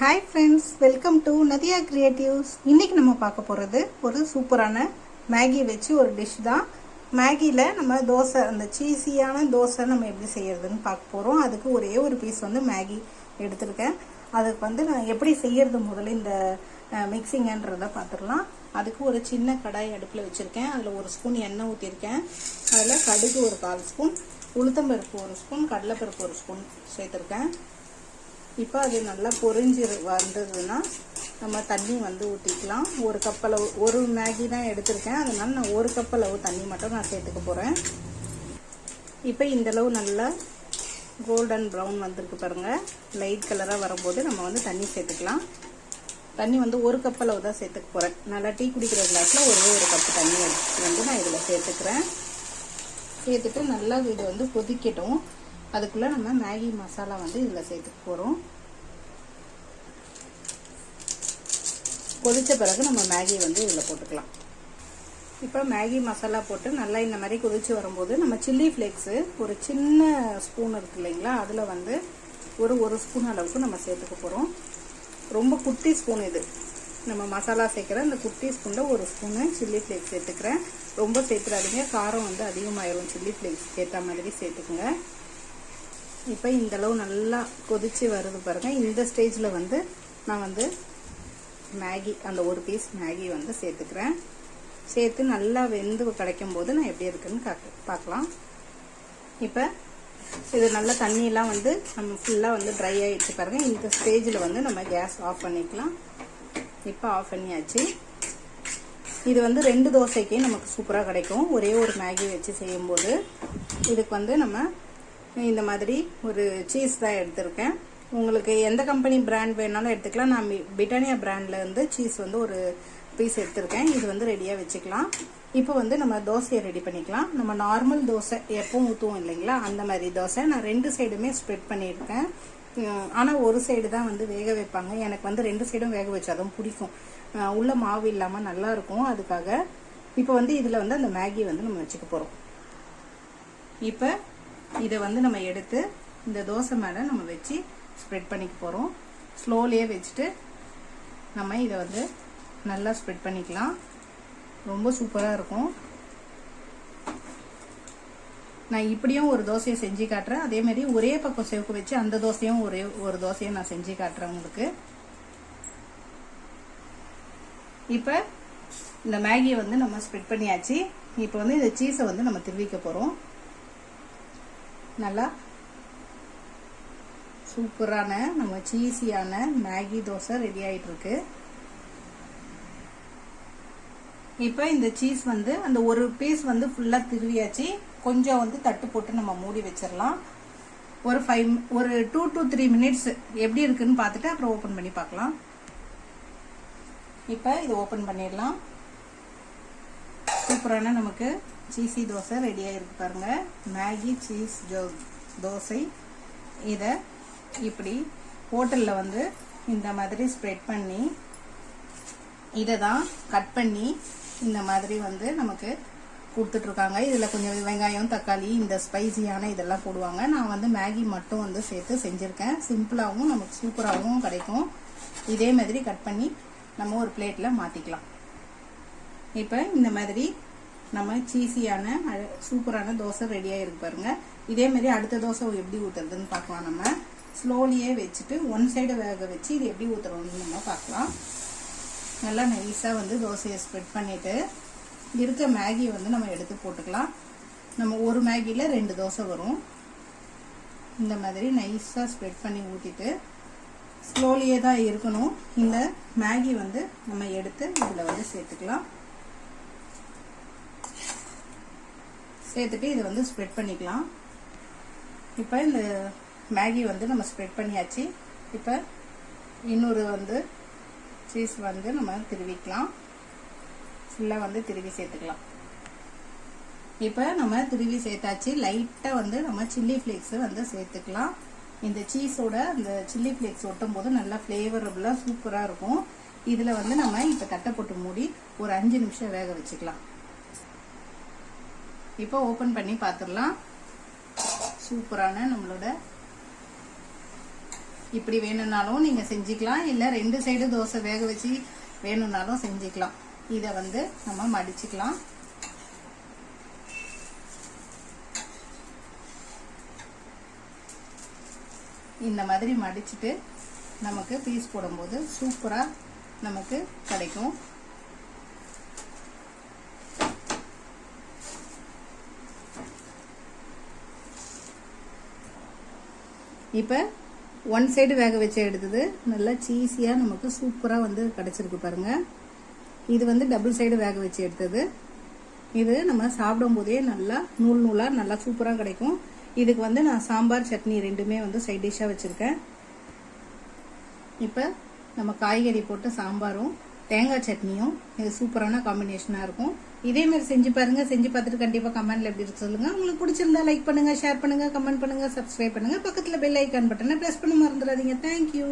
Hi friends welcome to Nadiya creatives இன்றைக்கி நம்ம பார்க்க போகிறது ஒரு சூப்பரான மேகி வச்சு ஒரு டிஷ் தான். மேகியில் நம்ம தோசை அந்த சீஸியான தோசை நம்ம எப்படி செய்கிறதுன்னு பார்க்க போகிறோம் அதுக்கு ஒரே ஒரு பீஸ் வந்து மேகி எடுத்திருக்கேன். அதுக்கு வந்து நான் எப்படி செய்கிறது முதல்ல இந்த மிக்சிங்கன்றதை பார்த்துடலாம். அதுக்கு ஒரு சின்ன கடாய் அடுப்பில் வச்சுருக்கேன். அதில் ஒரு ஸ்பூன் எண்ணெய் ஊற்றிருக்கேன் அதில் கடுகு ஒரு கால் ஸ்பூன் உளுத்தம்பருப்பு ஒரு ஸ்பூன் கடலைப்பருப்பு ஒரு ஸ்பூன் சேர்த்துருக்கேன். இப்போ அது நல்லா பொறிஞ்சி வந்ததுன்னா நம்ம தண்ணி வந்து ஊற்றிக்கலாம் ஒரு கப் அளவு ஒரு மேகி தான் எடுத்திருக்கேன். அதனால் நான் ஒரு கப் அளவு தண்ணி மட்டும் நான் சேர்த்துக்க போகிறேன் இப்போ இந்த அளவு நல்லா கோல்டன் ப்ரௌன் வந்திருக்கு பாருங்கள் லைட் கலராக வரும்போது நம்ம வந்து தண்ணி சேர்த்துக்கலாம். தண்ணி வந்து ஒரு கப் அளவு தான் சேர்த்துக்க போகிறேன் நல்லா டீ குடிக்கிற கிளாஸில் ஒரே ஒரு கப்பு தண்ணி வந்து நான் இதில் சேர்த்துக்கிறேன். சேர்த்துட்டு நல்லா இது வந்து கொதிக்கட்டும். அதுக்குள்ளே நம்ம மேகி மசாலா வந்து இதில் சேர்த்துக்க போகிறோம் கொதித்த பிறகு நம்ம மேகி வந்து இதில் போட்டுக்கலாம். இப்போ மேகி மசாலா போட்டு நல்லா இந்த மாதிரி கொதித்து வரும்போது நம்ம சில்லி ஃப்ளேக்ஸு ஒரு சின்ன ஸ்பூன் இருக்கு இல்லைங்களா அதில் வந்து ஒரு ஒரு ஸ்பூன் அளவுக்கு நம்ம சேர்த்துக்க போகிறோம் ரொம்ப குட்டி ஸ்பூன் இது. நம்ம மசாலா சேர்க்குற இந்த குட்டி ஸ்பூனில் ஒரு ஸ்பூனு சில்லி ஃப்ளேக்ஸ் சேர்த்துக்கிறேன். ரொம்ப சேர்த்துறாதீங்க காரம் வந்து அதிகமாயிரும் சில்லி ஃப்ளேக்ஸ் ஏற்ற மாதிரி சேர்த்துக்குங்க. இப்போ இந்த அளவு நல்லா கொதிச்சு வருது பாருங்க. இந்த ஸ்டேஜில் வந்து நான் வந்து மேகி அந்த ஒரு பீஸ் மேகி வந்து சேர்த்துக்கிறேன். சேர்த்து நல்லா வெந்து கிடைக்கும் போது நான் எப்படி இருக்குன்னு பார்க்கலாம். இப்போ இது நல்லா தண்ணியெலாம் வந்து நம்ம ஃபுல்லாக வந்து ட்ரை ஆகிடுச்சு பாருங்க. இந்த ஸ்டேஜில் வந்து நம்ம கேஸ் ஆஃப் பண்ணிக்கலாம். இப்போ ஆஃப் பண்ணியாச்சு. இது வந்து ரெண்டு தோசைக்கு நமக்கு சூப்பராக கிடைக்கும். ஒரே ஒரு மேகி வச்சு செய்யும்போது இதுக்கு வந்து நம்ம இந்த மாதிரி ஒரு சீஸ் தான் எடுத்திருக்கேன். உங்களுக்கு எந்த கம்பெனி பிராண்ட் வேணாலும் எடுத்துக்கலாம். நான் பிரிட்டானியா பிராண்டில் வந்து சீஸ் வந்து ஒரு பீஸ் எடுத்திருக்கேன். இது வந்து ரெடியாக வச்சுக்கலாம். இப்போ வந்து நம்ம தோசையை ரெடி பண்ணிக்கலாம். நம்ம நார்மல் தோசை எப்பவும் ஊற்றுவோம் இல்லைங்களா? அந்த மாதிரி தோசை. நான் ரெண்டு சைடுமே ஸ்ப்ரெட் பண்ணியிருக்கேன். ஆனால் ஒரு சைடு தான் வந்து வேக வைப்பாங்க. எனக்கு வந்து ரெண்டு சைடும் வேக வச்சாதான் பிடிக்கும். உள்ள மாவு இல்லாமல் நல்லாயிருக்கும் அதுக்காக இப்போ வந்து இதில் வந்து அந்த மேகி வந்து நம்ம வச்சுக்க போகிறோம் இப்போ இதை வந்து நம்ம எடுத்து இந்த தோசை மேலே நம்ம வச்சு ஸ்ப்ரெட் பண்ணிக்க போகிறோம் ஸ்லோலியே வச்சுட்டு நம்ம இதை வந்து நல்லா ஸ்ப்ரெட் பண்ணிக்கலாம். ரொம்ப சூப்பராக இருக்கும். நான் இப்படியும் ஒரு தோசையை செஞ்சு காட்டுறேன். அதேமாரி ஒரே பக்கம் செவுக்கு வச்சு அந்த தோசையும் ஒரே ஒரு தோசையும் நான் செஞ்சு காட்டுறேன் உங்களுக்கு. இப்போ இந்த மேகியை வந்து நம்ம ஸ்ப்ரெட் பண்ணியாச்சு. இப்போ வந்து இந்த சீஸை வந்து நம்ம திருவிக்க போகிறோம் நல்லா சூப்பரான நம்ம சீஸியான மேகி தோசை ரெடி ஆயிட்டுருக்கு. இப்போ இந்த சீஸ் வந்து அந்த ஒரு பீஸ் வந்து ஃபுல்லாக திருவியாச்சு. கொஞ்சம் வந்து தட்டு போட்டு நம்ம மூடி வச்சிடலாம் ஒரு ஃபைவ் ஒரு டூ டு த்ரீ மினிட்ஸ் எப்படி இருக்குன்னு பார்த்துட்டு அப்புறம் ஓப்பன் பண்ணி பார்க்கலாம். இப்போ இது ஓப்பன் பண்ணிடலாம். சூப்பரான நமக்கு சீசி தோசை ரெடியாக இருக்கு மேகி சீஸ் ஜோ தோசை. இதை இப்படி ஹோட்டலில் வந்து இந்த மாதிரி ஸ்ப்ரெட் பண்ணி இதை தான் கட் பண்ணி இந்த மாதிரி வந்து நமக்கு கொடுத்துட்ருக்காங்க. இதில் கொஞ்சம் வெங்காயம் தக்காளி இந்த ஸ்பைசியான இதெல்லாம் போடுவாங்க. நான் வந்து மேகி மட்டும் வந்து சேர்த்து செஞ்சுருக்கேன். சிம்பிளாகவும் நமக்கு சூப்பராகவும் கிடைக்கும். இதே மாதிரி கட் பண்ணி நம்ம ஒரு பிளேட்டில் மாற்றிக்கலாம் இப்போ இந்த மாதிரி நம்ம சீஸியான சூப்பரான தோசை ரெடியாக இருக்கு பாருங்க. இதே மாதிரி அடுத்த தோசை எப்படி ஊற்றுறதுன்னு பார்க்கலாம் நம்ம. ஸ்லோலியே வச்சுட்டு ஒன் சைடு வேக வச்சு இது எப்படி ஊற்றுறோம்னு நம்ம பார்க்கலாம். நல்லா நைஸாக வந்து தோசையை ஸ்ப்ரெட் பண்ணிவிட்டு இருக்க மேகியை வந்து நம்ம எடுத்து போட்டுக்கலாம். நம்ம ஒரு மேகியில் ரெண்டு தோசை வரும். இந்த மாதிரி நைஸாக ஸ்ப்ரெட் பண்ணி ஊற்றிட்டு ஸ்லோலியே தான் இருக்கணும். இந்த மேகி வந்து நம்ம எடுத்து இதில் வந்து சேர்த்துக்கலாம். சேர்த்துட்டு இது வந்து ஸ்ப்ரெட் பண்ணிக்கலாம். இப்போ இந்த மேகி வந்து நம்ம ஸ்ப்ரெட் பண்ணியாச்சு. இப்போ இன்னொரு வந்து சீஸ் வந்து நம்ம திருவிக்கலாம். ஃபுல்லாக வந்து திருவி சேர்த்துக்கலாம். இப்போ நம்ம திருவி சேர்த்தாச்சு. லைட்டாக வந்து நம்ம சில்லி ஃப்ளேக்ஸு வந்து சேர்த்துக்கலாம். இந்த சீஸோட அந்த சில்லி ஃப்ளேக்ஸ் ஒட்டும் போது நல்லா ஃப்ளேவரபுளாக சூப்பராக இருக்கும். இதில் வந்து நம்ம இப்போ தட்டை போட்டு மூடி ஒரு அஞ்சு நிமிஷம் வேக வச்சுக்கலாம். இப்போ ஓப்பன் பண்ணி பார்த்துடலாம் சூப்பரான நம்மளோட இப்படி வேணும்னாலும் நீங்கள் செஞ்சுக்கலாம். இல்லை ரெண்டு சைடு தோசை வேக வச்சு வேணும்னாலும் செஞ்சுக்கலாம். இதை வந்து நம்ம மடிச்சுக்கலாம். இந்த மாதிரி மடிச்சுட்டு நமக்கு பீஸ் போடும்போது சூப்பராக நமக்கு கிடைக்கும். இப்போ ஒன் சைடு வேக வச்சு எடுத்தது நல்லா சீஸியாக நமக்கு சூப்பராக வந்து கிடச்சிருக்கு பாருங்கள் இது வந்து டபுள் சைடு வேக வச்சு எடுத்தது. இது நம்ம சாப்பிடும் போதே நல்லா நூல் நூலாக நல்லா சூப்பராக கிடைக்கும். இதுக்கு வந்து நான் சாம்பார் சட்னி ரெண்டுமே வந்து சைட் டிஷ்ஷாக வச்சுருக்கேன். இப்போ நம்ம காய்கறி போட்டு சாம்பாரும் தேங்காய் சட்னியும் இது சூப்பரான காம்பினேஷனாக இருக்கும். இதே மாதிரி செஞ்சு பாருங்க. செஞ்சு பார்த்துட்டு கண்டிப்பாக கமெண்ட்டில் எப்படி இருக்கு சொல்லுங்கள் உங்களுக்கு பிடிச்சிருந்தா லைக் பண்ணுங்கள் ஷேர் பண்ணுங்கள் கமெண்ட் பண்ணுங்கள் சப்ஸ்கிரைப் பண்ணுங்கள் பக்கத்தில் பெல் ஐக்கான் பட்டனை ப்ரெஸ் பண்ண மறந்துடாதீங்க. தேங்க்யூ